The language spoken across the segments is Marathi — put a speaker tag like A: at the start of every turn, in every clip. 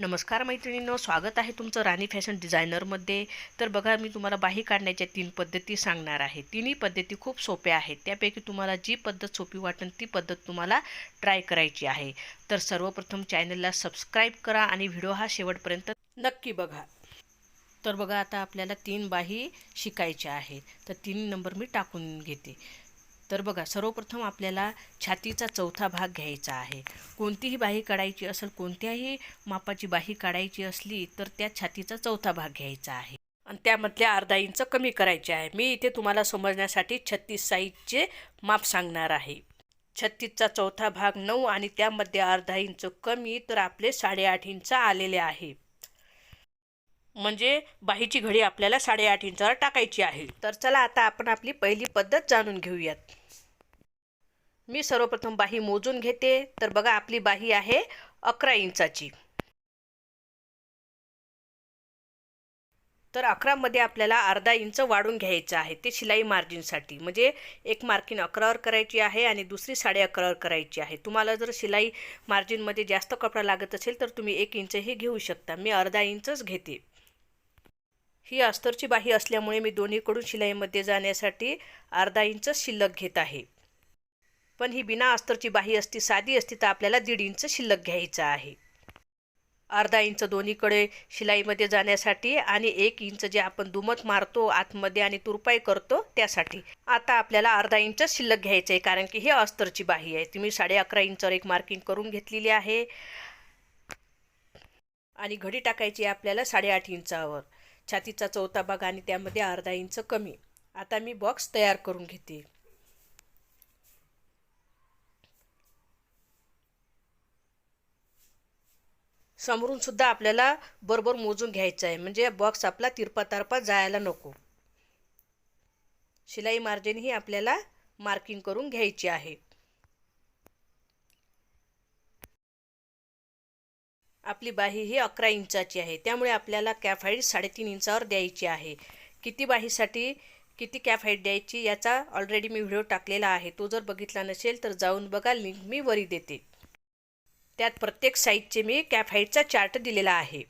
A: नमस्कार मैत्रिणींनो स्वागत आहे तुमचं राणी फॅशन डिझायनरमध्ये. तर बघा मी तुम्हाला बाही काढण्याच्या तीन पद्धती सांगणार आहे. तिन्ही पद्धती खूप सोप्या आहेत. त्यापैकी तुम्हाला जी पद्धत सोपी वाटेल ती पद्धत तुम्हाला ट्राय करायची आहे. तर सर्वप्रथम चॅनलला सबस्क्राईब करा आणि व्हिडिओ हा शेवटपर्यंत नक्की बघा. तर बघा आता आपल्याला तीन बाही शिकायच्या आहेत. तर तीन नंबर मी टाकून घेते. तर बघा सर्वप्रथम आपल्याला छातीचा चौथा भाग घ्यायचा आहे. कोणतीही बाही काढायची असेल कोणत्याही मापाची बाही काढायची असली तर त्या छातीचा चौथा भाग घ्यायचा आहे. आणि त्यामधल्या अर्धा इंच कमी करायचे आहे. मी इथे तुम्हाला समजण्यासाठी छत्तीस साईजचे माप सांगणार आहे. छत्तीसचा चौथा भाग नऊ आणि त्यामध्ये अर्धा इंच कमी तर आपले साडेआठ इंच आलेले आहे. म्हणजे बाहीची घडी आपल्याला साडेआठ इंचावर टाकायची आहे. तर चला आता आपण आपली पहिली पद्धत जाणून घेऊयात. मी सर्वप्रथम बाही मोजून घेते. तर बघा आपली बाही आहे अकरा इंचाची. तर अकरामध्ये आपल्याला अर्धा इंच वाढून घ्यायचं आहे ते शिलाई मार्जिनसाठी. म्हणजे एक मार्किंग अकरावर करायची आहे आणि दुसरी साडे अकरावर करायची आहे. तुम्हाला जर शिलाई मार्जिनमध्ये जास्त कपडा लागत असेल तर तुम्ही एक इंचही घेऊ शकता. मी अर्धा इंचच घेते. ही अस्तरची बाही असल्यामुळे मी दोन्हीकडून शिलाईमध्ये जाण्यासाठी अर्धा इंच शिल्लक घेत आहे. पण ही बिना अस्तरची बाही असती साधी असती तर आपल्याला दीड इंच शिल्लक घ्यायचं आहे. अर्धा इंच दोन्हीकडे शिलाईमध्ये जाण्यासाठी आणि एक इंच जे आपण दुमत मारतो आतमध्ये आणि तुरपाई करतो त्यासाठी. आता आपल्याला अर्धा इंच शिल्लक घ्यायचं आहे कारण की ही अस्तरची बाही आहे. ती मी साडे अकरा इंचावर एक मार्किंग करून घेतलेली आहे. आणि घडी टाकायची आहे आपल्याला साडेआठ इंचावर. छातीचा चौथा भाग आणि त्यामध्ये अर्धा इंच कमी. आता मी बॉक्स तयार करून घेते. समोरून सुद्धा आपल्याला बरोबर मोजून घ्यायचं आहे. म्हणजे बॉक्स आपला तिरपा तारपा जायला नको. शिलाई मार्जिन ही आपल्याला मार्किंग करून घ्यायची आहे. आपली बाही ही अकरा इंचाची आहे. त्यामुळे आपल्याला कॅफ हाईट साडेतीन इंचावर द्यायची आहे. किती बाहीसाठी किती कॅफ हाईट द्यायची याचा ऑलरेडी मी व्हिडिओ टाकलेला आहे. तो जर बघितला नसेल तर जाऊन बघा लिंक मी वरी देते. त्यात प्रत्येक साईजचे मी कॅफाईटचा चार्ट दिलेला आहे.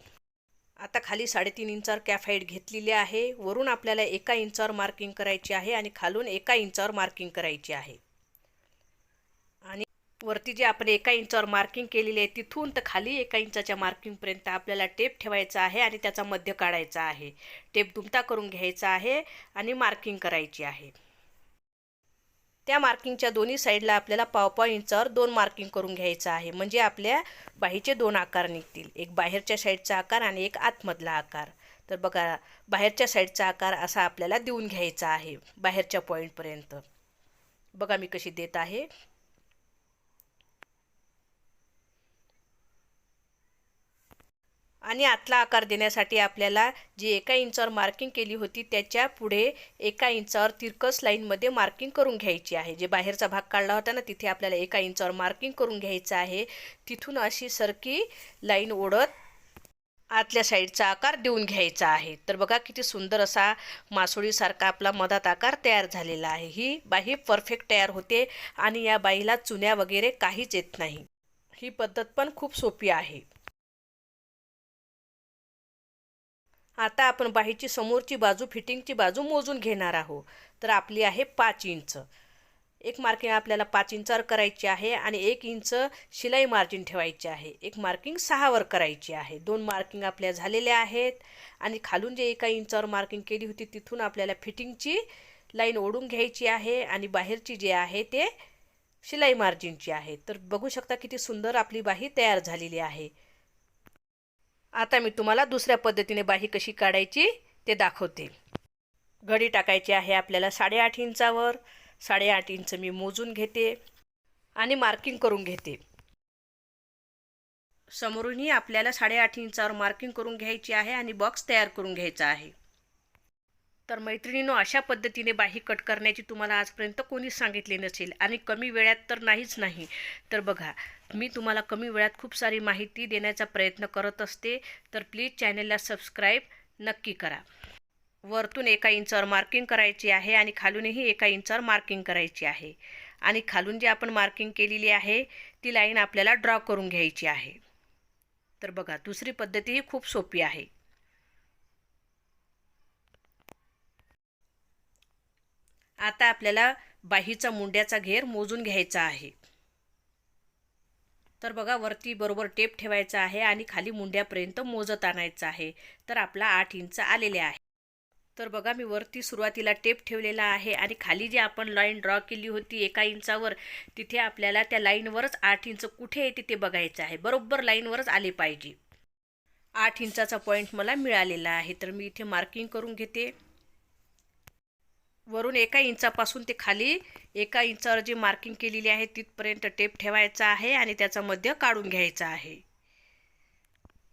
A: आता खाली साडेतीन इंचावर कॅफाईट घेतलेली आहे. वरून आपल्याला एका इंचावर मार्किंग करायची आहे आणि खालून एका इंचावर मार्किंग करायची आहे. आणि वरती जे आपण एका इंचावर मार्किंग केलेली आहे तिथून तर खाली एका इंचाच्या मार्किंगपर्यंत आपल्याला टेप ठेवायचा आहे आणि त्याचा मध्य काढायचा आहे. टेप दुमता करून घ्यायचा आहे आणि मार्किंग करायची आहे. त्या मार्किंगच्या दोन्ही साईडला आपल्याला पाव इंचावर दोन मार्किंग करून घ्यायचं आहे. म्हणजे आपल्या बाहीचे दोन आकार निघतील. एक बाहेरच्या साईडचा आकार आणि एक आतमधला आकार. तर बघा बाहेरच्या साईडचा आकार असा आपल्याला देऊन घ्यायचा आहे बाहेरच्या पॉईंटपर्यंत बघा मी कशी देत आहे. आणि आतला आकार देण्यासाठी आपल्याला जी एका इंचावर मार्किंग केली होती त्याच्या पुढे एका इंचावर तिरकस लाईनमध्ये मार्किंग करून घ्यायची आहे. जे बाहेरचा भाग काढला होता ना तिथे आपल्याला एका इंचावर मार्किंग करून घ्यायचं आहे. तिथून अशी सरकी लाईन ओढत आतल्या साईडचा आकार देऊन घ्यायचा आहे. तर बघा किती सुंदर असा मासोळीसारखा आपला मधात आकार तयार झालेला आहे. ही बाही परफेक्ट तयार होते आणि या बाईला चुन्या वगैरे काहीच येत नाही. ही पद्धत पण खूप सोपी आहे. आता आपण बाहीची समोरची बाजू फिटिंगची बाजू मोजून घेणार आहोत. तर आपली आहे पाच इंच. एक मार्किंग आपल्याला पाच इंचावर करायची आहे आणि एक इंच शिलाई मार्जिन ठेवायची आहे. एक मार्किंग सहावर करायची आहे. दोन मार्किंग आपल्या झालेल्या आहेत. आणि खालून जे एका इंचावर मार्किंग केली होती तिथून आपल्याला फिटिंगची लाईन ओढून घ्यायची आहे आणि बाहेरची जे आहे ते शिलाई मार्जिनची आहे. तर बघू शकता किती सुंदर आपली बाही तयार झालेली आहे. आता मी तुम्हाला दुसऱ्या पद्धतीने बाही कशी काढायची ते दाखवते. घडी टाकायची आहे आपल्याला साडेआठ इंचावर. साडेआठ इंच मी मोजून घेते आणि मार्किंग करून घेते. समोरूनही आपल्याला साडेआठ इंचावर मार्किंग करून घ्यायची आहे आणि बॉक्स तयार करून घ्यायचा आहे. तर मैत्रिणीनं अशा पद्धतीने बाही कट करण्याची तुम्हाला आजपर्यंत कोणीच सांगितले नसेल. आणि कमी वेळात तर नाहीच नाही. तर बघा मी तुम्हाला कमी वेळात खूप सारी माहिती देण्याचा प्रयत्न करत असते. तर प्लीज चॅनलला सबस्क्राईब नक्की करा. वरतून एका इंचावर मार्किंग करायची आहे आणि खालूनही एका इंचावर मार्किंग करायची आहे. आणि खालून जी आपण मार्किंग केलेली आहे ती लाईन आपल्याला ड्रॉ करून घ्यायची आहे. तर बघा दुसरी पद्धती ही खूप सोपी आहे. आता आपल्याला बाहीचा मुंड्याचा घेर मोजून घ्यायचा आहे. तर बघा वरती बरोबर टेप ठेवायचा आहे आणि खाली मुंड्यापर्यंत मोजत आणायचं आहे. तर आपला आठ इंच आलेले आहे. तर बघा मी वरती सुरुवातीला टेप ठेवलेला आहे आणि खाली जी आपण लाईन ड्रॉ केली होती एका इंचावर तिथे आपल्याला त्या लाईनवरच आठ इंच कुठे आहे तिथे बघायचं आहे. बरोबर लाईनवरच आले पाहिजे. आठ इंचाचा पॉईंट मला मिळालेला आहे. तर मी इथे मार्किंग करून घेते. वरून एका इंचापासून ते खाली एका इंचावर जी मार्किंग केलेली आहे तिथपर्यंत टेप ठेवायचा आहे आणि त्याचा मध्य काढून घ्यायचा आहे.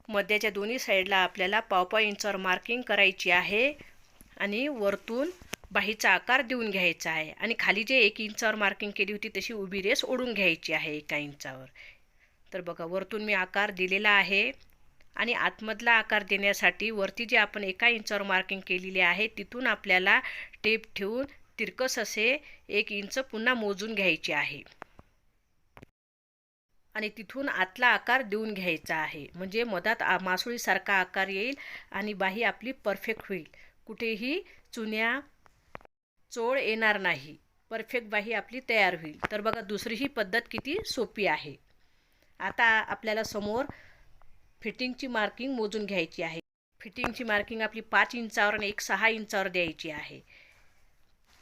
A: मध्याच्या दोन्ही साईडला आपल्याला पावपाव इंचावर मार्किंग करायची आहे आणि वरतून बाहीचा आकार देऊन घ्यायचा आहे. आणि खाली जे एक इंचावर मार्किंग केली होती तशी उभी रेस ओढून घ्यायची आहे एका इंचावर. तर बघा वरतून मी आकार दिलेला आहे आणि आतमधला आकार देण्यासाठी वरती जे आपण एका इंचावर मार्किंग केलेली आहे तिथून आपल्याला टेप ठेवून तिरकस असे एक इंच पुन्हा मोजून घ्यायचे आहे. आणि तिथून आतला आकार देऊन घ्यायचा आहे. म्हणजे मधात आ मासोळीसारखा आकार येईल आणि बाही आपली परफेक्ट होईल. कुठेही चुन्या चोळ येणार नाही. परफेक्ट बाही आपली तयार होईल. तर बघा दुसरी ही पद्धत किती सोपी आहे. आता आपल्याला समोर फिटिंगची मार्किंग मोजून घ्यायची आहे. फिटिंगची मार्किंग आपली पाच इंचावर आणि एक सहा इंचावर द्यायची आहे.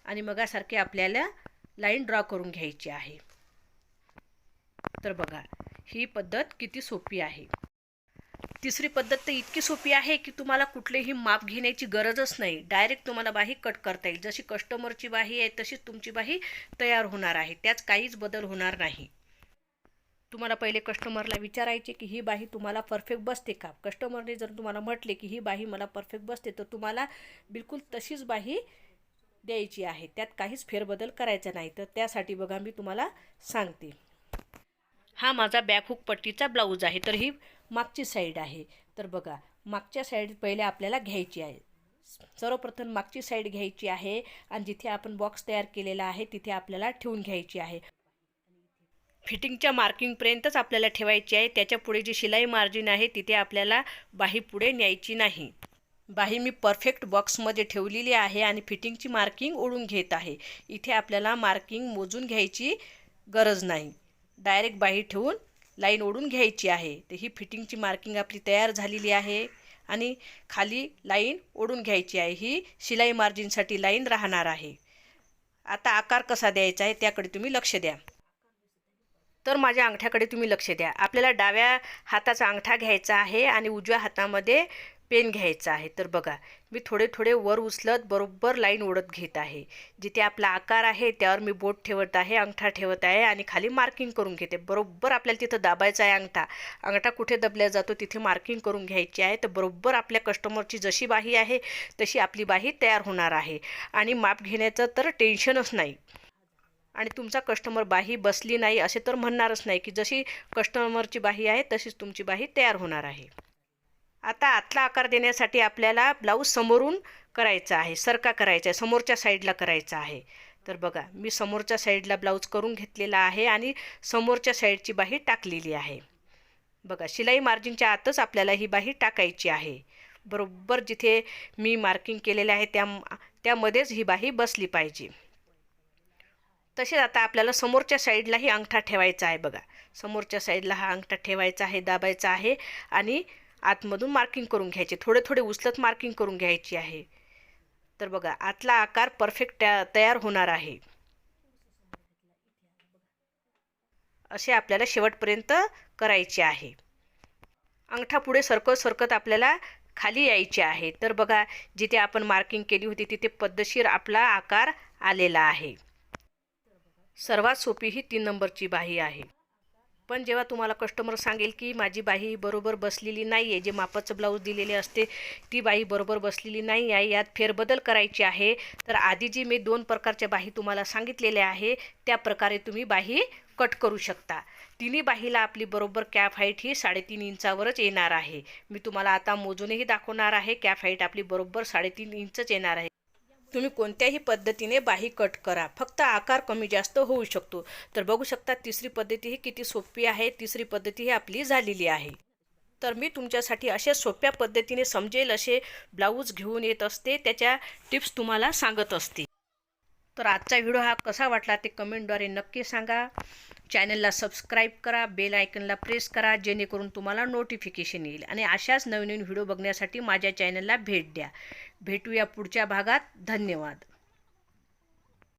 A: आणि मगासारखे आपल्याला लाईन ड्रॉ करून घ्यायची आहे. तर बघा ही पद्धत किती सोपी आहे. तिसरी पद्धत तर इतकी सोपी आहे की तुम्हाला कुठलेही माप घेण्याची गरजच नाही. डायरेक्ट तुम्हाला बाही कट करता येईल. जशी कस्टमरची बाही आहे तशीच तुमची बाही तयार होणार आहे. त्याच काहीच बदल होणार नाही. तुम्हाला पहिले कस्टमरला विचारायचे की ही बाही तुम्हाला परफेक्ट बसते का? कस्टमरने जर तुम्हाला म्हटले की ही बाही मला परफेक्ट बसते तर तुम्हाला बिलकुल तशीच बाही द्यायची आहे. त्यात काहीच फेरबदल करायचा नाही. तर त्यासाठी बघा मी तुम्हाला सांगते. हा माझा बॅकहुक पट्टीचा ब्लाऊज आहे. तर ही मागची साईड आहे. तर बघा मागच्या साईड पहिले आपल्याला घ्यायची आहे. सर्वप्रथम मागची साईड घ्यायची आहे आणि जिथे आपण बॉक्स तयार केलेला आहे तिथे आपल्याला ठेवून घ्यायची आहे. फिटिंगच्या मार्किंगपर्यंतच आपल्याला ठेवायची आहे. त्याच्या पुढे जी शिलाई मार्जिन आहे तिथे आपल्याला बाही पुढे न्यायची नाही. बाही मी परफेक्ट बॉक्समध्ये ठेवलेली आहे आणि फिटिंगची मार्किंग ओढून घेत आहे. इथे आपल्याला मार्किंग मोजून घ्यायची गरज नाही. डायरेक्ट बाही ठेवून लाईन ओढून घ्यायची आहे. तर ही फिटिंगची मार्किंग आपली तयार झालेली आहे आणि खाली लाईन ओढून घ्यायची आहे. ही शिलाई मार्जिनसाठी लाईन राहणार आहे. आता आकार कसा द्यायचा आहे त्याकडे तुम्ही लक्ष द्या. तर माझ्या अंगठ्याकडे तुम्ही लक्ष द्या. आपल्याला डाव्या हाताचा अंगठा घ्यायचा आहे आणि उजव्या हातामध्ये पेन घ्यायचा आहे. तर बघा मी थोडे थोडे वर उचलत बरोबर लाईन ओढत घेत आहे. जिथे आपला आकार आहे त्यावर मी बोट ठेवत आहे अंगठा ठेवत आहे आणि खाली मार्किंग करून घेते. बरोबर आपल्याला तिथं दाबायचा आहे अंगठा. अंगठा कुठे दबल्या जातो तिथे मार्किंग करून घ्यायची आहे. तर बरोबर आपल्या कस्टमरची जशी बाही आहे तशी आपली बाही तयार होणार आहे. आणि माप घेण्याचं तर टेन्शनच नाही. आणि तुमचा कस्टमर बाही बसली नाही असे तर म्हणणारच नाही की जशी कस्टमरची बाही आहे तशीच तुमची बाही तयार होणार आहे. आता आतला आकार देण्यासाठी आपल्याला ब्लाऊज समोरून करायचा आहे. सरका करायचा आहे. समोरच्या साईडला करायचा आहे. तर बघा मी समोरच्या साईडला ब्लाऊज करून घेतलेला आहे आणि समोरच्या साईडची बाही टाकलेली आहे. बघा शिलाई मार्जिनच्या आतच आपल्याला ही बाही टाकायची आहे. बरोबर जिथे मी मार्किंग केलेले आहे त्या त्यामध्येच ही बाही बसली पाहिजे. तसेच आता आपल्याला समोरच्या साईडलाही अंगठा ठेवायचा आहे बघा. समोरच्या साईडला हा अंगठा ठेवायचा आहे दाबायचा आहे आणि आतमधून मार्किंग करून घ्यायचे. थोडे थोडे उचलत मार्किंग करून घ्यायची आहे. तर बघा आतला आकार परफेक्ट तयार होणार आहे. असे आपल्याला शेवटपर्यंत करायचे आहे. अंगठा पुढे सरकत सरकत आपल्याला खाली यायचे आहे. तर बघा जिथे आपण मार्किंग केली होती तिथे पद्धतशीर आपला आकार आलेला आहे. सर्वात सोपी ही तीन नंबरची बाही आहे. पण जेव्हा तुम्हाला कस्टमर सांगेल की माझी बाई बरोबर बसलेली नाही आहे जे मापाचं ब्लाऊज दिलेले असते ती बाई बरोबर बसलेली नाही आहे यात फेरबदल करायची आहे तर आधी जी मी दोन प्रकारच्या बाही तुम्हाला सांगितलेल्या आहे त्या प्रकारे तुम्ही बाही कट करू शकता. तिन्ही बाहीला आपली बरोबर कॅप हाईट ही साडेतीन इंचावरच येणार आहे. मी तुम्हाला आता मोजूनही दाखवणार आहे कॅप हाईट आपली बरोबर साडेतीन इंचच येणार आहे. तुम्ही कोणत्याही पद्धतीने बाही कट करा. फक्त आकार कमी जास्त होऊ शकतो. तर बघू शकता तिसरी पद्धती ही किती सोपी आहे. तिसरी पद्धती ही आपली झालेली आहे. तर मी तुमच्यासाठी अशा सोप्या पद्धतीने समजेल असे ब्लाऊज घेऊन येत असते. त्याच्या टिप्स तुम्हाला सांगत असते. तर आजचा व्हिडिओ हा कसा वाटला ते कमेंटद्वारे नक्की सांगा. चॅनलला सबस्क्राईब करा बेल आयकनला प्रेस करा जेणेकरून तुम्हाला नोटिफिकेशन येईल. आणि अशाच नवीन नवीन व्हिडिओ बघण्यासाठी माझ्या चॅनलला भेट द्या. भेटूया पुढच्या भागात. धन्यवाद.